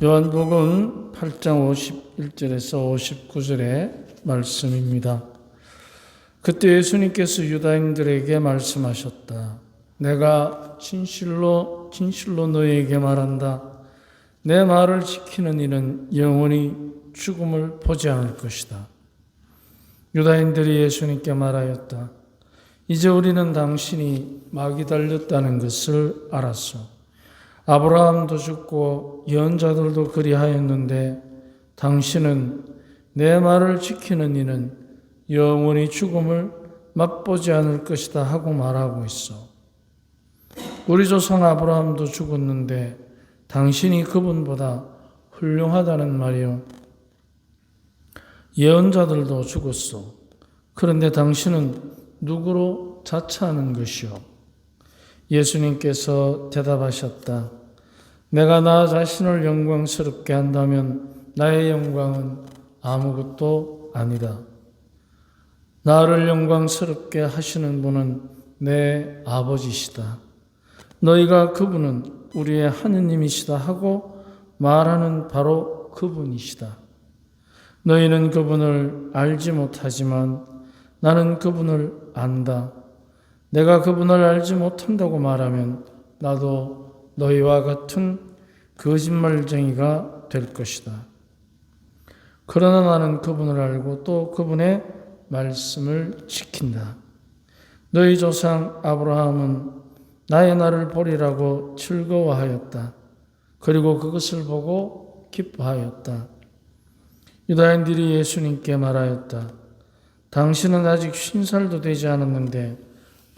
요한복음 8장 51절에서 59절의 말씀입니다. 그때 예수님께서 유다인들에게 말씀하셨다. 내가 진실로 진실로 너희에게 말한다. 내 말을 지키는 이는 영원히 죽음을 보지 않을 것이다. 유다인들이 예수님께 말하였다. 이제 우리는 당신이 마귀 달렸다는 것을 알았소. 아브라함도 죽고 예언자들도 그리하였는데 당신은 내 말을 지키는 이는 영원히 죽음을 맛보지 않을 것이다 하고 말하고 있어. 우리 조상 아브라함도 죽었는데 당신이 그분보다 훌륭하다는 말이요. 예언자들도 죽었어. 그런데 당신은 누구로 자처하는 것이요? 예수님께서 대답하셨다. 내가 나 자신을 영광스럽게 한다면 나의 영광은 아무것도 아니다. 나를 영광스럽게 하시는 분은 내 아버지시다. 너희가 그분은 우리의 하느님이시다 하고 말하는 바로 그분이시다. 너희는 그분을 알지 못하지만 나는 그분을 안다. 내가 그분을 알지 못한다고 말하면 나도 너희와 같은 거짓말쟁이가 될 것이다. 그러나 나는 그분을 알고 또 그분의 말씀을 지킨다. 너희 조상 아브라함은 나의 날을 보리라고 즐거워하였다. 그리고 그것을 보고 기뻐하였다. 유다인들이 예수님께 말하였다. 당신은 아직 쉰 살도 되지 않았는데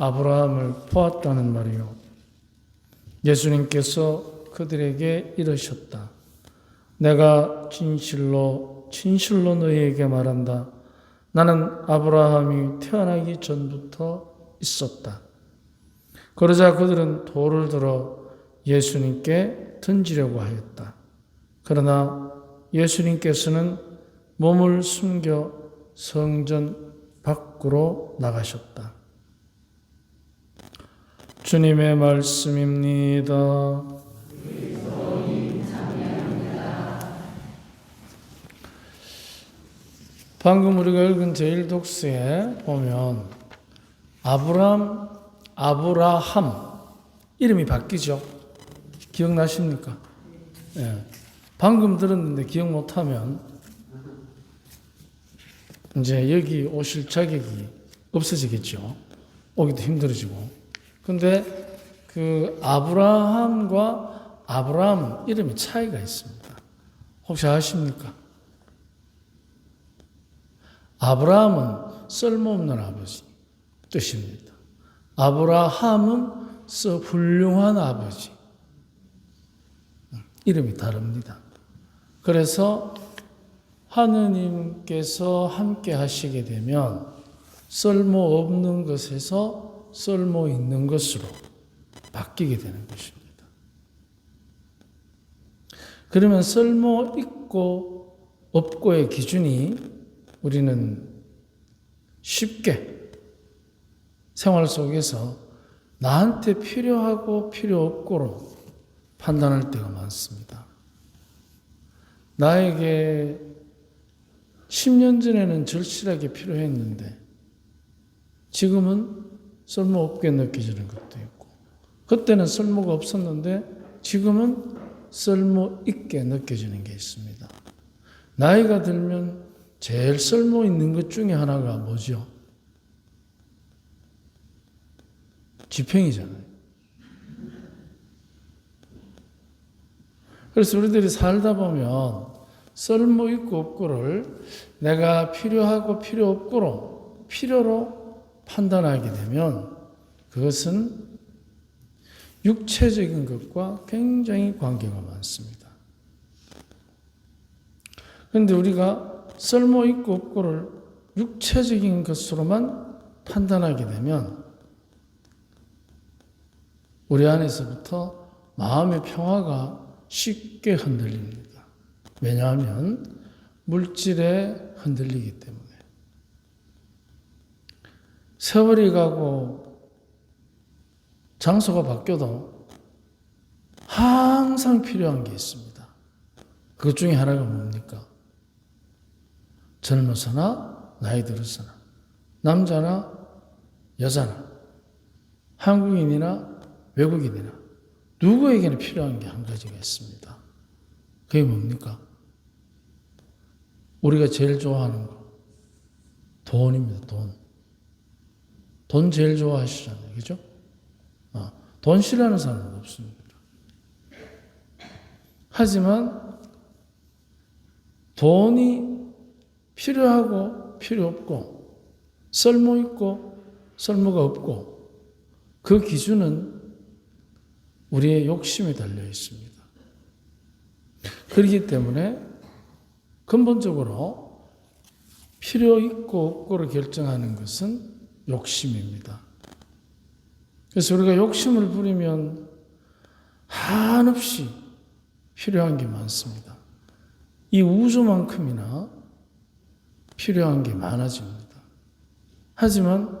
아브라함을 보았다는 말이요. 예수님께서 그들에게 이르셨다. 내가 진실로 진실로 너희에게 말한다. 나는 아브라함이 태어나기 전부터 있었다. 그러자 그들은 돌을 들어 예수님께 던지려고 하였다. 그러나 예수님께서는 몸을 숨겨 성전 밖으로 나가셨다. 주님의 말씀입니다. 방금 우리가 읽은 제일 독서에 보면 아브람, 아브라함 이름이 바뀌죠. 기억나십니까? 예. 방금 들었는데 기억 못하면 이제 여기 오실 자격이 없어지겠죠. 오기도 힘들어지고. 근데 그 아브라함과 아브라함 이름이 차이가 있습니다. 혹시 아십니까? 아브라함은 쓸모없는 아버지 뜻입니다. 아브라함은 써 훌륭한 아버지. 이름이 다릅니다. 그래서 하느님께서 함께 하시게 되면 쓸모없는 것에서 쓸모 있는 것으로 바뀌게 되는 것입니다. 그러면 쓸모 있고 없고의 기준이 우리는 쉽게 생활 속에서 나한테 필요하고 필요 없고로 판단할 때가 많습니다. 나에게 10년 전에는 절실하게 필요했는데 지금은 쓸모없게 느껴지는 것도 있고 그때는 쓸모가 없었는데 지금은 쓸모 있게 느껴지는 게 있습니다. 나이가 들면 제일 쓸모 있는 것 중에 하나가 뭐죠? 지평이잖아요. 그래서 우리들이 살다 보면 쓸모 있고 없고를 내가 필요하고 필요 없고로 필요로 판단하게 되면 그것은 육체적인 것과 굉장히 관계가 많습니다. 그런데 우리가 쓸모 있고 없고를 육체적인 것으로만 판단하게 되면 우리 안에서부터 마음의 평화가 쉽게 흔들립니다. 왜냐하면 물질에 흔들리기 때문에. 세월이 가고 장소가 바뀌어도 항상 필요한 게 있습니다. 그것 중에 하나가 뭡니까? 젊어서나 나이 들어서나 남자나 여자나 한국인이나 외국인이나 누구에게나 필요한 게 한 가지가 있습니다. 그게 뭡니까? 우리가 제일 좋아하는 거. 돈입니다, 돈. 돈 제일 좋아하시잖아요. 그죠? 어, 돈 싫어하는 사람은 없습니다. 하지만 돈이 필요하고 필요 없고 쓸모 있고 쓸모가 없고 그 기준은 우리의 욕심에 달려 있습니다. 그렇기 때문에 근본적으로 필요 있고 없고를 결정하는 것은 욕심입니다. 그래서 우리가 욕심을 부리면 한없이 필요한 게 많습니다. 이 우주만큼이나 필요한 게 많아집니다. 하지만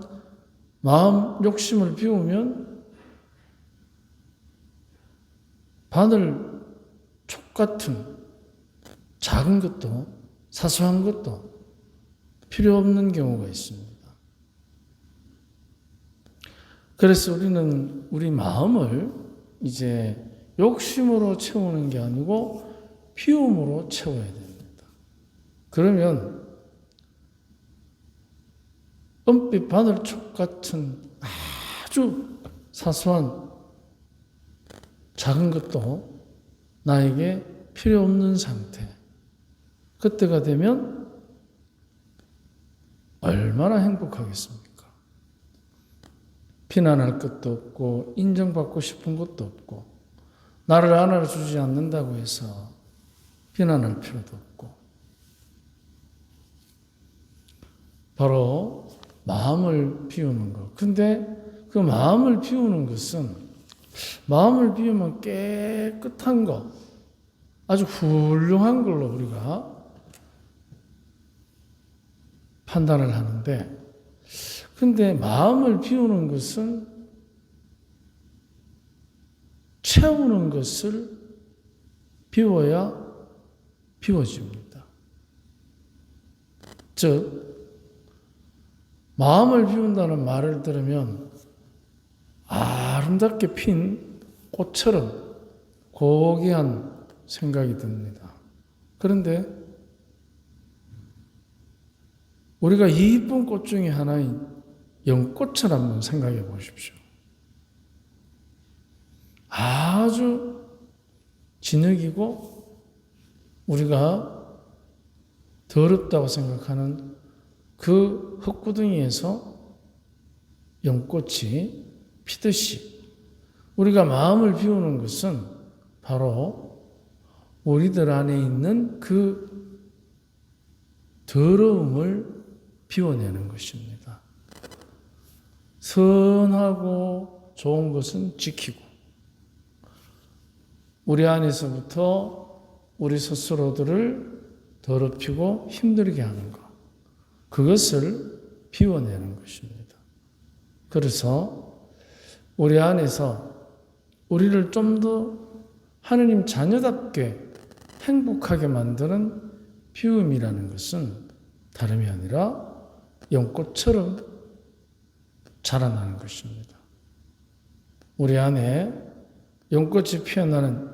마음 욕심을 비우면 바늘 촉 같은 작은 것도 사소한 것도 필요 없는 경우가 있습니다. 그래서 우리는 우리 마음을 이제 욕심으로 채우는 게 아니고 피움으로 채워야 됩니다. 그러면 은빛 바늘촉 같은 아주 사소한 작은 것도 나에게 필요 없는 상태. 그때가 되면 얼마나 행복하겠습니까? 비난할 것도 없고 인정받고 싶은 것도 없고 나를 안아주지 않는다고 해서 비난할 필요도 없고 바로 마음을 비우는 것. 근데 그 마음을 비우는 것은 마음을 비우면 깨끗한 것, 아주 훌륭한 걸로 우리가 판단을 하는데, 근데 마음을 비우는 것은 채우는 것을 비워야 비워집니다. 즉, 마음을 비운다는 말을 들으면 아름답게 핀 꽃처럼 고귀한 생각이 듭니다. 그런데 우리가 이 이쁜 꽃 중에 하나인 연꽃을 한번 생각해 보십시오. 아주 진흙이고 우리가 더럽다고 생각하는 그 흙구덩이에서 연꽃이 피듯이 우리가 마음을 비우는 것은 바로 우리들 안에 있는 그 더러움을 비워내는 것입니다. 선하고 좋은 것은 지키고 우리 안에서부터 우리 스스로들을 더럽히고 힘들게 하는 것. 그것을 비워내는 것입니다. 그래서 우리 안에서 우리를 좀 더 하느님 자녀답게 행복하게 만드는 비움이라는 것은 다름이 아니라 연꽃처럼 자라나는 것입니다. 우리 안에 연꽃이 피어나는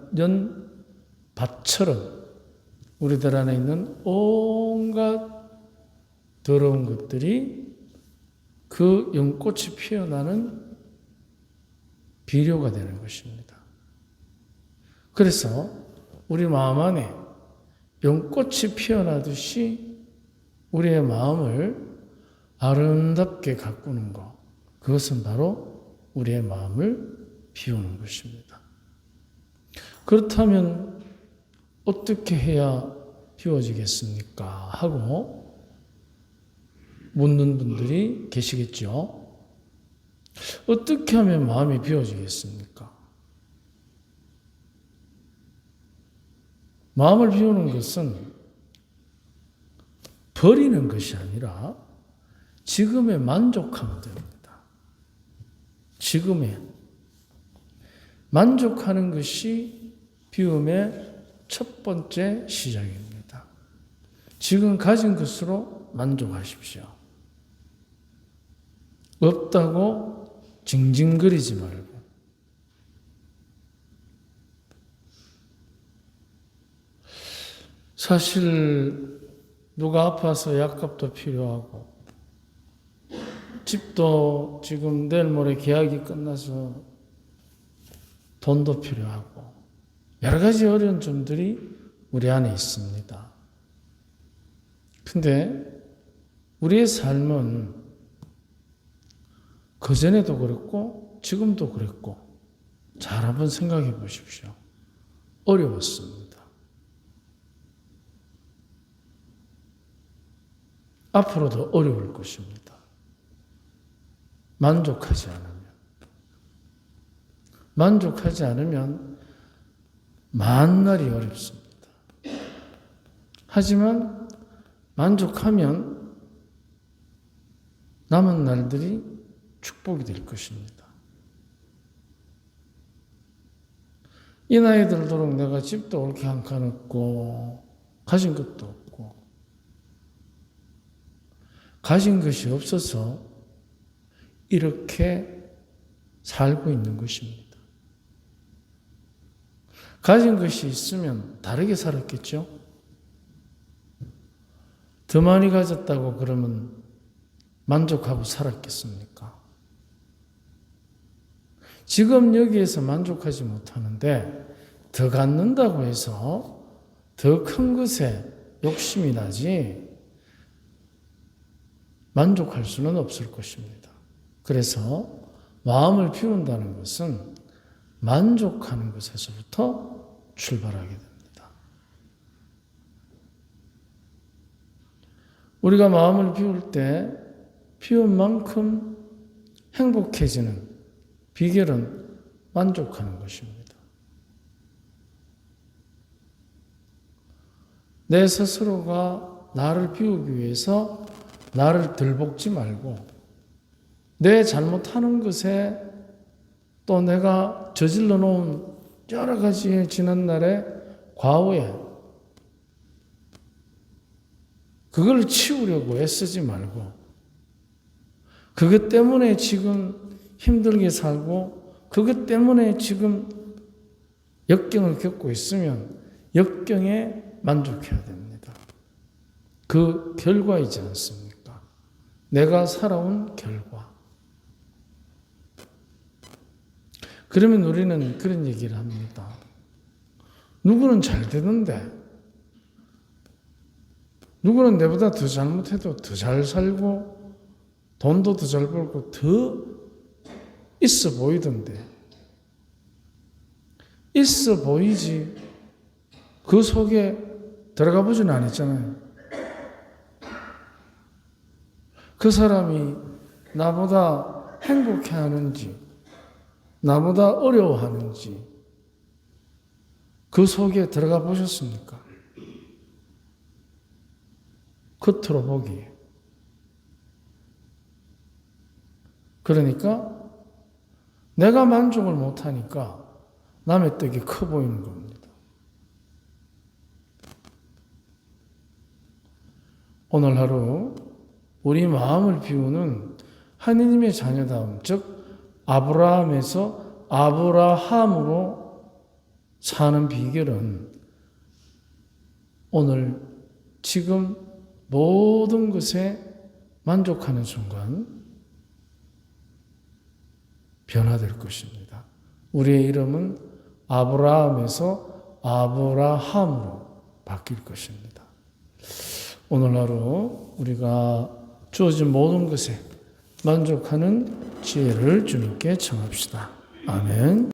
연밭처럼 우리들 안에 있는 온갖 더러운 것들이 그 연꽃이 피어나는 비료가 되는 것입니다. 그래서 우리 마음 안에 연꽃이 피어나듯이 우리의 마음을 아름답게 가꾸는 것, 그것은 바로 우리의 마음을 비우는 것입니다. 그렇다면 어떻게 해야 비워지겠습니까? 하고 묻는 분들이 계시겠죠. 어떻게 하면 마음이 비워지겠습니까? 마음을 비우는 것은 버리는 것이 아니라 지금에 만족하면 됩니다. 지금에 만족하는 것이 비움의 첫 번째 시작입니다. 지금 가진 것으로 만족하십시오. 없다고 징징거리지 말고. 사실 누가 아파서 약값도 필요하고 집도 지금 내일 모레 계약이 끝나서 돈도 필요하고 여러 가지 어려운 점들이 우리 안에 있습니다. 근데 우리의 삶은 그전에도 그랬고 지금도 그랬고 잘 한번 생각해 보십시오. 어려웠습니다. 앞으로도 어려울 것입니다. 만족하지 않으면. 만족하지 않으면 만날이 어렵습니다. 하지만 만족하면 남은 날들이 축복이 될 것입니다. 이 나이 들도록 내가 집도 옳게 한 칸 없고 가진 것도 없고 가진 것이 없어서 이렇게 살고 있는 것입니다. 가진 것이 있으면 다르게 살았겠죠? 더 많이 가졌다고 그러면 만족하고 살았겠습니까? 지금 여기에서 만족하지 못하는데 더 갖는다고 해서 더 큰 것에 욕심이 나지 만족할 수는 없을 것입니다. 그래서 마음을 비운다는 것은 만족하는 것에서부터 출발하게 됩니다. 우리가 마음을 비울 때 비운 만큼 행복해지는 비결은 만족하는 것입니다. 내 스스로가 나를 비우기 위해서 나를 들볶지 말고 내 잘못하는 것에 또 내가 저질러 놓은 여러 가지 지난날의 과오에 그걸 치우려고 애쓰지 말고 그것 때문에 지금 힘들게 살고 그것 때문에 지금 역경을 겪고 있으면 역경에 만족해야 됩니다. 그 결과이지 않습니까? 내가 살아온 결과. 그러면 우리는 그런 얘기를 합니다. 누구는 잘 되는데, 누구는 내보다 더 잘못해도 더 잘 살고, 돈도 더 잘 벌고, 더 있어 보이던데. 있어 보이지. 그 속에 들어가 보지는 않았잖아요. 그 사람이 나보다 행복해 하는지, 나보다 어려워하는지 그 속에 들어가 보셨습니까? 겉으로 보기에. 그러니까 내가 만족을 못하니까 남의 떡이 커 보이는 겁니다. 오늘 하루 우리 마음을 비우는 하느님의 자녀다움, 즉 아브라함에서 아브라함으로 사는 비결은 오늘 지금 모든 것에 만족하는 순간 변화될 것입니다. 우리의 이름은 아브라함에서 아브라함으로 바뀔 것입니다. 오늘 하루 우리가 주어진 모든 것에 만족하는 지혜를 주님께 청합시다. 아멘.